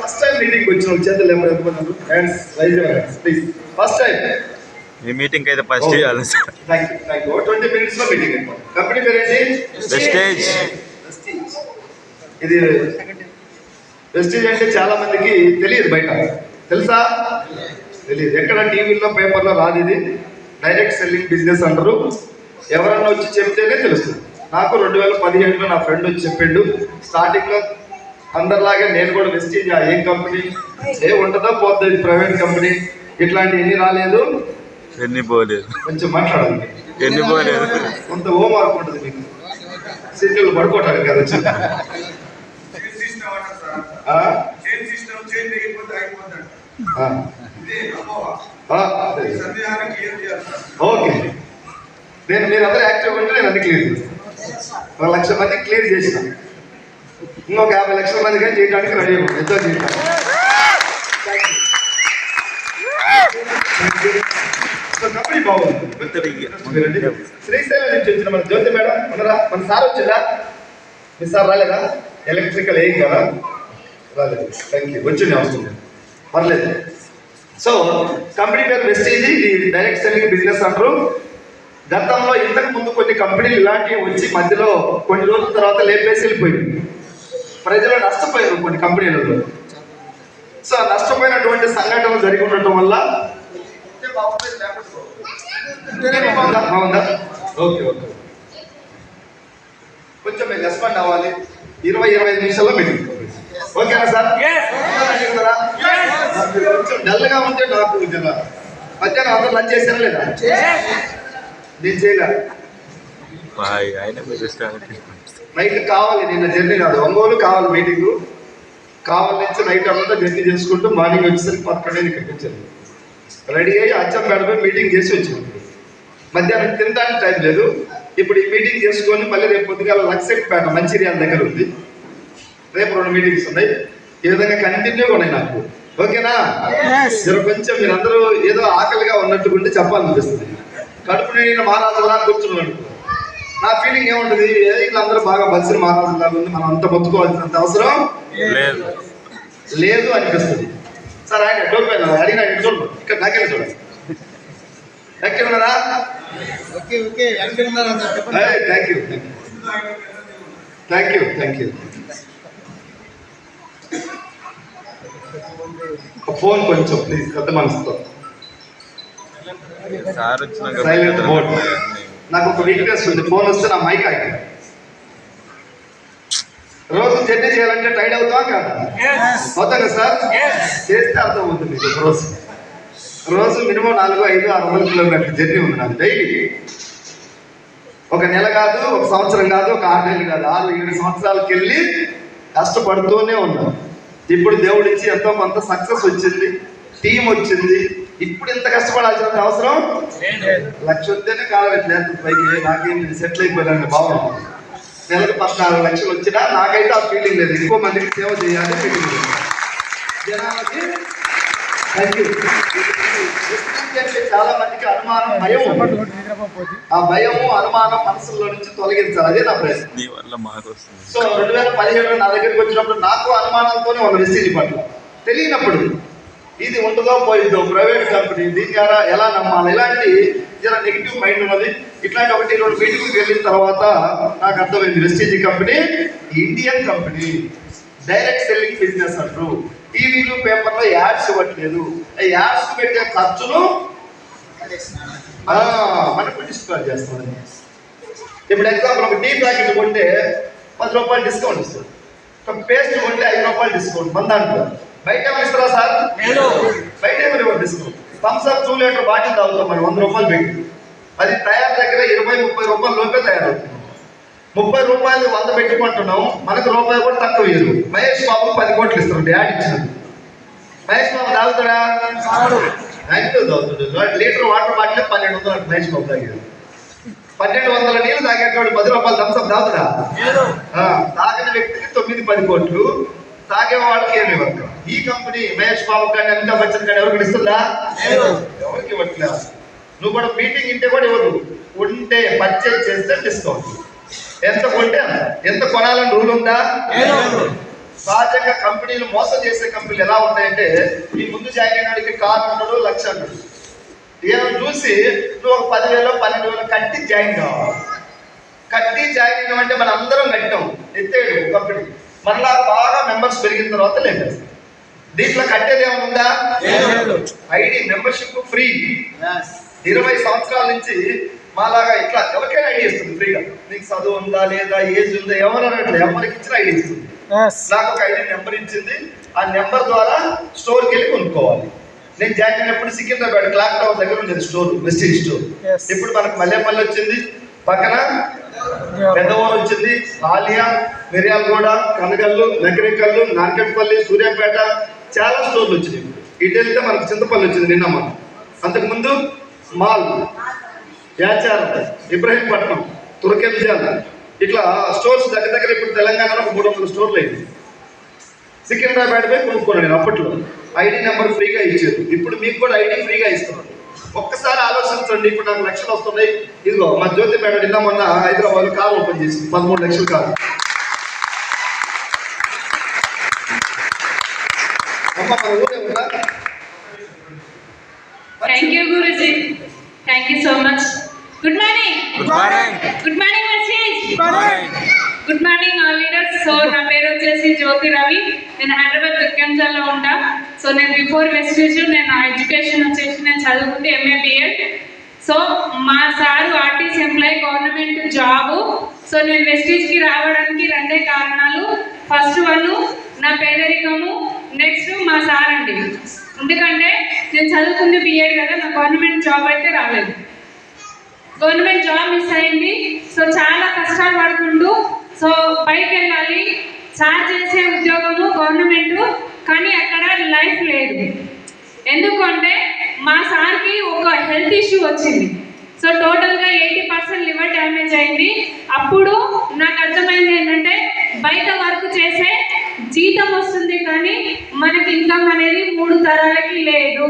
First time meeting వచ్చిన. చేతులు ఎవరు ఎంతమంది hands raise please first time ఈ మీటింగ్ అయితే ఫస్ట్ చేయాలి సార్ ట్వంటీ మినిట్స్లో మీటింగ్ కంపెనీ పేరు ఏంటి? ఇది వెస్టీజ్ అంటే చాలా మందికి తెలియదు బయట. తెలుసా? తెలియదు. ఎక్కడ టీవీలో పేపర్లో రాదు ఇది. డైరెక్ట్ సెల్లింగ్ బిజినెస్ అంటారు. ఎవరన్నా వచ్చి చెప్తేనే తెలుస్తుంది. నాకు రెండు వేల పదిహేడులో నా ఫ్రెండ్ వచ్చి చెప్పిండు స్టార్టింగ్లో అందరిలాగే నేను కూడా వెస్టీజ్ ఆ ఏం కంపెనీ ఏ ఉంటుందో పోతుంది ప్రైవేట్ కంపెనీ ఇట్లాంటి ఎన్ని రాలేదు? ఎన్ని పోలేదు. కొంచెం మాట్లాడాలి ఎన్ని పోలేదు. కొంత హోమ్ వర్క్ ఉంటుంది మీకు. సీట్లు పడుకోవటానికి కదా ఓకే. నేను మీరు అందరూ యాక్టివ్ ఉంటే నేను అన్ని క్లియర్ చేస్తాను. ఒక లక్ష మంది క్లియర్ చేసినాం. ఇంకొక యాభై లక్షల మంది కానీ చేయడానికి రెడీ అయ్యాం ఎంతో చేయటం సో కంపెనీ బాగుంది. శ్రీశైలం నుంచి వచ్చిన మన జ్యోతి మేడం ఉన్నారా మన సార్ వచ్చిందా? మీ సార్ రాలేదా? ఎలక్ట్రికల్ ఏం కదా రాలేదు. థ్యాంక్ యూ వచ్చింది అవసరం పర్లేదు. సో కంపెనీ పేరు వెస్టేజ్ ఇది డైరెక్ట్ సెల్లింగ్ బిజినెస్ అంటారు. గతంలో ఇంతకు ముందు కొన్ని కంపెనీలు ఇలాంటివి వచ్చి మధ్యలో కొన్ని రోజుల తర్వాత లేపేసి వెళ్ళిపోయింది. ప్రజలు నష్టపోయారు కొన్ని కంపెనీలలో. సో నష్టపోయినటువంటి సంఘటనలు జరిగి ఉండటం వల్ల బాగుందా? Okay okay. కొంచెం మీరు రెస్పాండ్ అవ్వాలి. ఇరవై ఇరవై ఐదు నిమిషాల్లో మీటింగ్ ఓకేనా సార్? మీరు కొంచెం డల్గా ఉంటే నాకు మధ్యాహ్నం అందరూ లంచ్ చేశారా లేదా? నేను చేయలే. నైట్ కావాలి నిన్న జర్నీ కాదు. ఒంగోలు కావాలి మీటింగ్ కావాలి నుంచి నైట్ అంతా జర్నీ చేసుకుంటూ మార్నింగ్ వచ్చేసరికి పదకొండు కనిపించాను రెడీ అయ్యి అచ్చం మేడమే మీటింగ్ చేసి వచ్చాను. మధ్యాహ్నం తినడానికి టైం లేదు. ఇప్పుడు ఈ మీటింగ్ చేసుకొని మళ్ళీ రేపు పొద్దుగాల లక్సెట్పేట మంచిర్యాల దగ్గర ఉంది. రేపు రెండు మీటింగ్స్ ఉన్నాయి. ఈ విధంగా కంటిన్యూగా ఉన్నాయి నాకు. ఓకేనా కొంచెం మీరందరూ ఏదో ఆకలిగా ఉన్నట్టుకుంటే చెప్పాలనిపిస్తుంది. కడుపు నిండిన మహారాజులా కూర్చున్నాడు నా ఫీలింగ్ ఏముంటుంది? ఏ వీళ్ళందరూ బాగా బలిసిన మహారాజులా ఉంది మనం అంత మొత్తుకోవాల్సినంత అవసరం లేదు. లేదు అనిపిస్తుంది. సార్ ఆయన డోర్ పైన అడిగిన ఆయన చూడండి ఇక్కడ నాకెళ్ళి చూడండి ఎక్కడ ఉన్నారా ఓకే ఓకే. ఎక్కడ ఉన్నారా సార్? చెప్పండి. Thank you thank you thank you phone కొంచెం ప్లీజ్ పెద్ద మనసుతో. సార్. నాకు ఒక వీక్నెస్ ఉంది. ఫోన్ వస్తే నా మైక్ ఆగి. రోజు జర్నీ చేయాలంటే టైడ్ అవుతావా కదా? అవుతాను సార్? చేస్తే అర్థం అవుతుంది మీకు రోజు. రోజు మినిమం నాలుగు ఐదు ఆరు వందల కిలోమీటర్ల జర్నీ ఉంది నాకు డైలీ ఒక నెల కాదు ఒక సంవత్సరం కాదు ఒక ఆరు నెలలు కాదు. ఆరు ఏడు సంవత్సరాలకి వెళ్ళి కష్టపడుతూనే ఉన్నాం ఇప్పుడు దేవుడు ఇచ్చి ఎంతో కొంత సక్సెస్ వచ్చింది. టీం వచ్చింది. ఇప్పుడు ఇంత కష్టపడాల్సిన అవసరం లక్ష వస్తేనే కాలం లేదు. పైకి నాకేం సెటిల్ అయిపోయాను బాగుంటుంది నెలకు పద్నాలుగు లక్షలు వచ్చినా నాకైతే ఆ ఫీలింగ్ లేదు. ఎక్కువ మందికి సేవ చేయాలి ఫీలింగ్ లేదు జనాలకి థ్యాంక్ యూ చాలా మందికి అనుమానం భయం. ఆ భయము అనుమానం మనసులో నుంచి తొలగించాలి. అదే నా ప్రయత్నం. సో రెండు వేల పదిహేడులో నా దగ్గరికి వచ్చినప్పుడు నాకు అనుమానంతోనే ఉన్న వెస్టీజ్ పట్ల తెలియనప్పుడు ఇది ఉంటుందో పోయిందో ప్రైవేట్ కంపెనీ. దీని ద్వారా ఎలా నమ్మాలి? ఇలాంటి జర నెగిటివ్ మైండ్ ఉన్నది. ఇట్లాంటి ఒకటి రెండు మీటింగ్కి వెళ్ళిన తర్వాత నాకు అర్థమైంది. Vestige company Indian company direct selling business అంటారు టీవీలు పేపర్లో యాడ్స్ ఇవ్వట్లేదు. ఆ యాడ్స్ పెట్టే ఖర్చును మనకు డిస్కౌంట్ చేస్తాం ఇప్పుడు ఎగ్జాంపుల్ ఒక టీ ప్యాకెట్ కొంటే పది రూపాయలు డిస్కౌంట్ ఇస్తారు ఒక పేస్ట్ కొంటే ఐదు రూపాయలు డిస్కౌంట్ మన దాంట్లో. బయట ఇస్తారా సార్? బయట ఏమైనా ఇవ్వరు discount Thums Up two litre bottle తాగుతాం మనం వంద రూపాయలు పెట్టి. అది తయారు దగ్గర ఇరవై ముప్పై రూపాయల లోపే తయారవుతుంది. ముప్పై రూపాయలు వంద పెట్టుకుంటున్నాం మనకు రూపాయలు కూడా తక్కువ ఇయ్యరు. మహేష్ బాబు పది కోట్లు ఇస్తారు యాడ్ ఇచ్చినది మహేష్ బాబు తాగుతాడా? థ్యాంక్ తాగుతాడు. లీటర్ వాటర్ బాటిల్ పన్నెండు వందలు మహేష్ బాబు తాగేది పన్నెండు వందల నీళ్ళు తాగేటోడు పది రూపాయలు థమ్స్అప్ తాగుతాడా? తాగిన వ్యక్తికి తొమ్మిది పది కోట్లు. తాగే వాళ్ళకి ఏమి ఇవ్వదు. ఈ కంపెనీ మహేష్ బాబు కానీ అమితాబ్ బచ్చన్ కానీ ఎవరికి ఇస్తుందా? ఎవరికి ఇవ్వట్లేదు నువ్వు కూడా మీటింగ్ ఇంటే కూడా ఇవ్వదు. ఉంటే పర్చేజ్ చేస్తే డిస్కౌంట్ ఎంత కొంటే. ఎంత కొనాలని రూల్ ఉందా? సహజంగా కంపెనీలు మోసం చేసే కంపెనీలు ఎలా ఉంటాయంటే ఈ ముందు జాయిన్ అయినాడికి కారు ఉండడు లక్ష ఏమో చూసి నువ్వు ఒక పదివేలు పన్నెండు వేలు కట్టి జాయిన్ కావాలి. కట్టి జాయిన్ అయినామంటే మనం అందరం కట్టాం. ఎత్తేడు కంపెనీ. మళ్ళా బాగా మెంబర్స్ పెరిగిన తర్వాత లేదు. దీంట్లో కట్టేది ఏమైనా ఉందా? ఐడి మెంబర్షిప్ ఫ్రీ ఇరవై సంవత్సరాల నుంచి మాలాగా ఇట్లా ఎవరికైనా ఐడి ఇస్తుంది ఫ్రీగా నీకు చదువు ఉందా లేదా ఏజ్ ఉందా ఎవరు అనట్లేదు ఎవరికి ఇచ్చిన ఐడి ఇస్తుంది. నాకు ఒక ఐడి నెంబర్ ఇచ్చింది. ఆ నెంబర్ ద్వారా స్టోర్కి వెళ్ళి కొనుక్కోవాలి. నేను జాయిన్ అయినప్పుడు సికింద్రాబాద్ క్లాక్ టవర్ దగ్గర ఉండేది స్టోర్ వెస్టిజ్ స్టోర్ Yes. ఇప్పుడు మనకు మల్లెపల్లి వచ్చింది. పక్కన పెద్దవరం వచ్చింది ఆలియా మిర్యాలగూడ కనగల్లు నగరికల్లు నార్కెట్పల్లి సూర్యాపేట చాలా స్టోర్లు వచ్చినాయి. ఇటు వెళ్తే మనకు చింతపల్లి వచ్చింది నిన్న మనం అంతకుముందు మాల్ యాచారం ఇబ్రహీంపట్నం తురకెంజాల ఇట్లా స్టోర్స్ దగ్గర దగ్గర ఇప్పుడు తెలంగాణలో ఒక మూడు వందల స్టోర్లు అయింది. సికింద్రాబాద్ పోయి కొనుక్కున్నాను నేను అప్పట్లో. ఐడి నెంబర్ ఫ్రీగా ఇచ్చారు. ఇప్పుడు మీకు కూడా ఐడి ఫ్రీగా ఇస్తున్నారు. ఒక్కసారి ఆలోచించండి ఇప్పుడు నాకు లక్షలు వస్తున్నాయి ఇదిగో మా జ్యోతి మేడం నిన్న మొన్న హైదరాబాద్ కార్ ఓపెన్ చేసింది పదమూడు లక్షలు కాదు Guruji. Thank you so much. Good morning. Good morning Good morning, Message. Morning good morning all leaders so నా పేరు వచ్చేసి జ్యోతి రవి. నేను హైదరాబాద్ దుర్గంజాల్లో ఉంటా. సో నేను బిఫోర్ వెస్టేజ్ నేను నా ఎడ్యుకేషన్ వచ్చేసి నేను చదువుకుంటే ఎంఏ బిఎడ్ సో మా sir RTC employee government job. So నేను వెస్టేజ్కి రావడానికి రెండే కారణాలు. ఫస్ట్ వన్ నా పేదరికము. నెక్స్ట్ మా సార్ అండి ఎందుకంటే నేను చదువుకుంది బిఎడ్ కదా నా గవర్నమెంట్ జాబ్ అయితే రాలేదు. గవర్నమెంట్ జాబ్ మిస్ అయింది. సో చాలా కష్టాలు పడుతుండు. సో పైకి వెళ్ళాలి సార్ చేసే ఉద్యోగము గవర్నమెంట్ కానీ అక్కడ లైఫ్ లేదు. ఎందుకంటే మా సార్కి ఒక హెల్త్ ఇష్యూ వచ్చింది. సో టోటల్గా ఎయిటీ పర్సెంట్ లివర్ డ్యామేజ్ అయింది. అప్పుడు నాకు అర్థమైంది ఏంటంటే బయట వర్క్ చేసే జీతం వస్తుంది కానీ మనకి ఇన్కమ్ అనేది మూడు తరాలకి లేదు.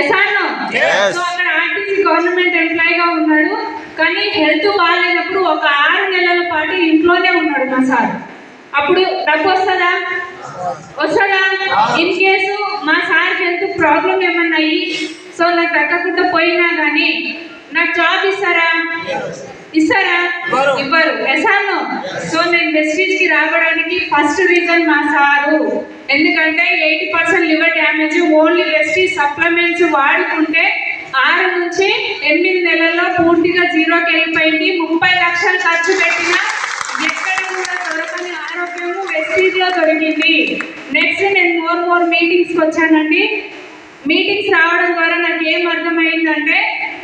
ఎస్. సో అక్కడ ఆర్టీసీ గవర్నమెంట్ ఎంప్లాయీగా ఉన్నాడు. కానీ హెల్త్ బాగాలేనప్పుడు ఒక ఆరు నెలల పాటు ఇంట్లోనే ఉన్నాడు మా సార్. అప్పుడు డబ్బు వస్తుందా? వస్తుందా? ఇన్ కేసు మా సార్ హెల్త్ ప్రాబ్లం ఏమన్నా సో నాకు దక్కకుండా పోయినా కానీ నాకు జాబ్ ఇస్తారా? ఇస్తారా? ఇవ్వరు. ఎసాను. సో నేను వెస్టీజ్కి రావడానికి ఫస్ట్ రీజన్ మా సారు. ఎందుకంటే eighty percent liver damage only Vestige supplements వాడుకుంటే ఆరు నుంచి ఎనిమిది నెలల్లో పూర్తిగా జీరోకి వెళ్ళిపోయింది. ముప్పై లక్షలు ఖర్చు పెట్టిన ఎక్కడ కూడా దొరకని ఆరోగ్యము వెస్టీజ్లో దొరికింది. నెక్స్ట్ నేను మోర్ మోర్ మీటింగ్స్కి వచ్చానండి. మీటింగ్స్ రావడం ద్వారా నాకు ఏం అర్థమైందంటే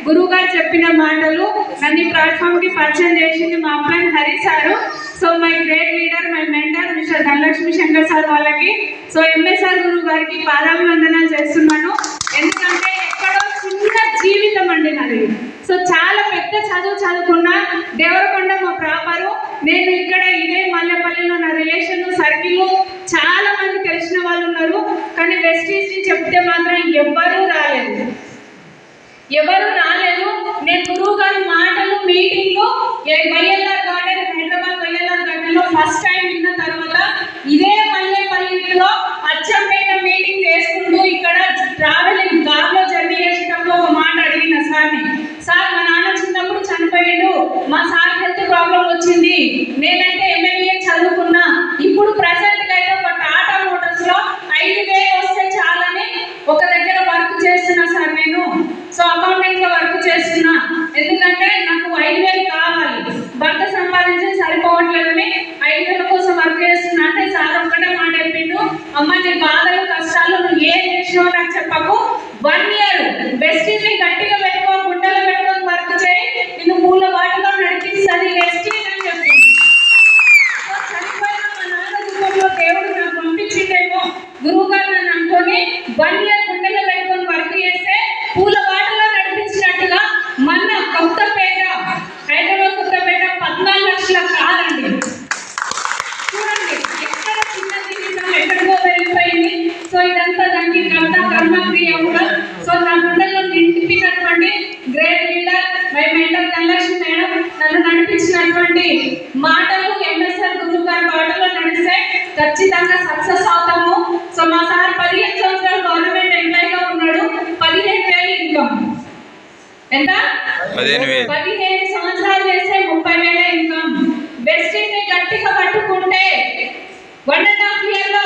గురువుగారు చెప్పిన మాటలు నన్ను ప్లాట్ఫామ్కి పరిచయం చేసింది మా అబ్బాయి Hari sir. So my great leader my mentor mister Dhanalakshmi Shankar sir వాళ్ళకి. సో ఎంఎస్ఆర్ గురువు గారికి పాదాభివందనాలు చేస్తున్నాను. జీవితం అండి నాది. సో చాలా పెద్ద చదువు చదువుకున్నా దేవరకొండ మా ప్రాపరు. నేను ఇక్కడ ఇదే మల్లెపల్లిలో నా రిలేషన్ సర్కిల్ చాలా మంది తెలిసిన వాళ్ళు ఉన్నారు. కానీ వెస్టీజ్ చెప్తే మాత్రం ఎవ్వరూ రాలేదు. ఎవరు రాలేదు. నేను గురువు గారి మాటలు మీటింగ్లు Y L R garden Hyderabad Y L R గార్డెన్లో ఫస్ట్ టైం విన్న తర్వాత ఇదే మల్లెపల్లిలో అచ్చంపేట మీటింగ్ వేసుకుంటూ ఇక్కడ ట్రావెలింగ్ కార్లో జర్నీ చేసేటప్పుడు ఒక మాట అడిగిన సార్ని సార్ మా నాన్న చిన్నప్పుడు చనిపోయాడు మా సార్ హెల్త్ ప్రాబ్లం వచ్చింది. నేనైతే ఎమ్మెల్యే చదువుకున్నా. ఇప్పుడు ప్రజెంట్గా అయితే ఒక టాటా మోటార్స్లో ఐదు వేలు వస్తే చాలని ఒక దగ్గర వర్క్ చేస్తున్నా సార్ నేను. సో అకౌంటెంట్గా వర్క్ చేస్తున్నా. ఎందుకంటే నాకు ఐదు వేలు కావాలి. భర్త సంపాదించి సరిపోవట్లేదని ఐదు వేల కోసం వర్క్ చేస్తున్నా అంటే సార్ ఒక్కటే మాట చెప్పిండు. అమ్మ నీ బాధలు కష్టాలు నువ్వు ఏం చేసినావు నాకు చెప్పకు. వన్ అనుకొని వన్ ఇయర్ గుండెలో పెట్టుకొని వర్క్ చేస్తే పూల వాటలో నడిపించినట్టుగా మన కొత్తపేట హైదరాబాద్ కొత్తపేట పద్నాలుగు లక్షల కారండి. చూడండి ఎక్కడ చిన్న జీవితం ఎక్కడికో వెళ్ళిపోయింది. సో ఇదంతా దానికి కర్త కర్మక్రియ కూడా. సో నా గుండెల్లో నిండిపినటువంటి great leader my mentor Dhanalakshmi madam నన్ను నడిపించినటువంటి మాటలు ఎంఎస్ఆర్ గురువు గారి బాటలో నడిస్తే ఖచ్చితంగా సక్సెస్ అవుతాము. సో మా సార్ పదిహేను సంవత్సరాలు గవర్నమెంట్ ఎంప్లాయీగా ఉన్నాడు పదిహేను వేలు ఇన్కమ్ ఎంత? పదిహేను సంవత్సరాలు చేస్తే ముప్పై వేల ఇన్కమ్. వెస్టింగ్ని గట్టిగా పట్టుకుంటే వన్ అండ్ హాఫ్ ఇయర్లో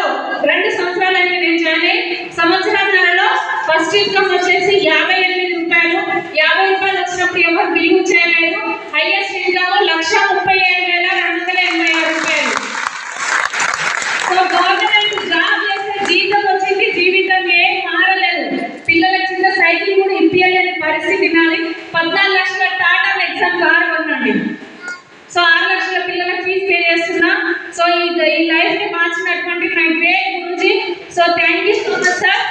రెండు సంవత్సరాలు అయితే నేను అయ్యి. సంవత్సరాలలో ఫస్ట్ ఇన్కమ్ వచ్చేసి యాభై ఎనిమిది రూపాయలు. యాభై రూపాయలు వచ్చినప్పుడు ఎవరు బిల్లు చేయలేదు. హైయెస్ట్ ఇన్కమ్ లక్ష ముప్పై ఏడు వేల రెండు వందల ఎనభై ఆరు రూపాయలు సో గవర్నమెంట్ జాబ్ చేస్తే జీతం వచ్చింది జీవితం ఏం మారలేదు పిల్లల చిన్న సైకిల్ కూడా ఇప్పించలేని పరిస్థితి పద్నాలుగు లక్షల టాటా ఎగ్జామ్ కారు కొనండి సో ఆరు లక్షల పిల్లల ఫీజు పే చేస్తున్నా. సో ఈ ఈ లైఫ్ని మార్చినటువంటి my great guruji. So thank you so much sir.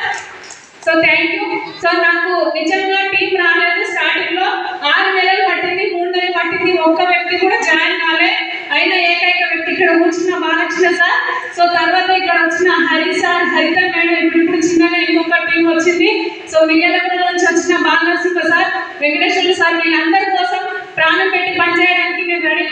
So thank you. So నాకు నిజంగా టీం రాలేదు స్టార్టింగ్లో. ఆరు నెలలు పట్టింది మూడు నెలలు పట్టింది. ఒక్క వ్యక్తి కూడా జాయిన్ కాలే. అయినా ఏకైక వ్యక్తి ఇక్కడ కూర్చున్న బాలకృష్ణ సార్. సో తర్వాత ఇక్కడ వచ్చిన హరి సార్. హరిత మేడం ఇప్పుడు చిన్నగా ఇంకొక టీం వచ్చింది. సో మిర్యాలగూడ నుంచి సార్ వెంకటేశ్వర సార్ వీళ్ళందరి కోసం ప్రాణం పెట్టి పనిచేయడానికి మేము రెడీ